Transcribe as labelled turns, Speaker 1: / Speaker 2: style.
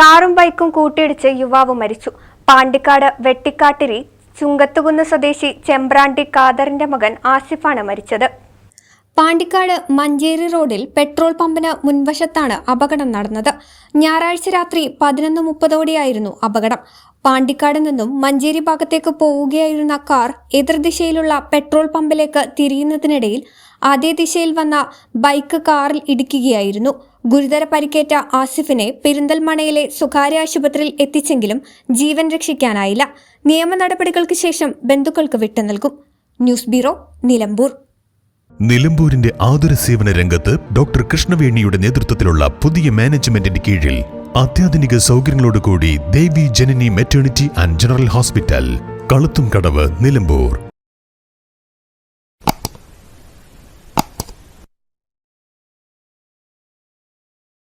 Speaker 1: കാറും ബൈക്കും കൂട്ടിയിടിച്ച് യുവാവ് മരിച്ചു. പാണ്ടിക്കാട് വെട്ടിക്കാട്ടിരി ചുങ്കത്തുകുന്ന് സ്വദേശി ചെമ്പ്രാണ്ടി കാദറിന്റെ മകൻ ആസിഫാണ് മരിച്ചത്. പാണ്ടിക്കാട് മഞ്ചേരി റോഡിൽ പെട്രോൾ പമ്പിന് മുൻവശത്താണ് അപകടം നടന്നത്. ഞായറാഴ്ച രാത്രി പതിനൊന്ന് മുപ്പതോടെയായിരുന്നു അപകടം. പാണ്ടിക്കാട് നിന്നും മഞ്ചേരി ഭാഗത്തേക്ക് പോവുകയായിരുന്ന കാർ എതിർദിശയിലുള്ള പെട്രോൾ പമ്പിലേക്ക് തിരിയുന്നതിനിടയിൽ അതേ ദിശയിൽ വന്ന ബൈക്ക് കാറിൽ ഇടിക്കുകയായിരുന്നു. ഗുരുതര പരിക്കേറ്റ ആസിഫിനെ പെരിന്തൽമണയിലെ സ്വകാര്യ ആശുപത്രിയിൽ എത്തിച്ചെങ്കിലും ജീവൻ രക്ഷിക്കാനായില്ല. നിയമ നടപടികൾക്ക് ശേഷം ബന്ധുക്കൾക്ക് വിട്ടു നൽകും. News bureau Nilambur.
Speaker 2: നിലമ്പൂരിന്റെ ആതുര സേവന രംഗത്ത് ഡോക്ടർ കൃഷ്ണവേണിയുടെ നേതൃത്വത്തിലുള്ള പുതിയ മാനേജ്മെന്റിന്റെ കീഴിൽ അത്യാധുനിക സൗകര്യങ്ങളോടുകൂടി Devi Janani maternity and general hospital കളുത്തും കടവ് നിലമ്പൂർ.